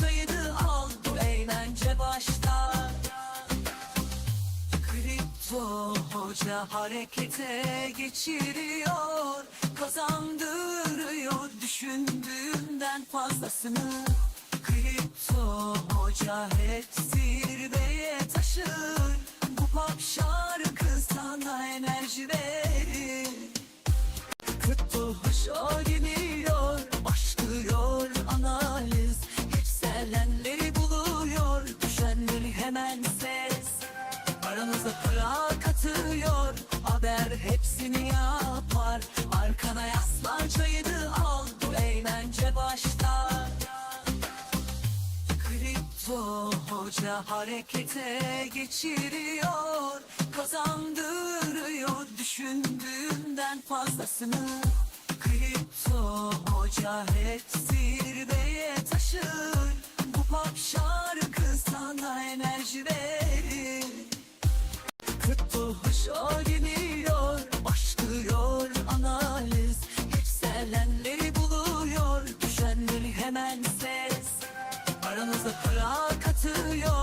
çayını al Bu eğlence başlar Kripto hoca harekete geçiriyor Kazandırıyor düşündüğünden fazlasını. Kripto hoca hep zirveye taşır Bu pop şarkı sana enerji verir. Kripto hoşa geliyor Başlıyor hemen ses. Aranızda para katıyor Haber hepsini yapar. Arkana yaslan çayını al. Bu eğlence başlar. Kripto hoca harekete geçiriyor. Kazandırıyor düşündüğünden fazlasını. Kripto hoca hep verir Kripto hoşa geliyor Başlıyor analiz. Yükselenleri buluyor Düşenleri hemen ses. Aranızda para katıyor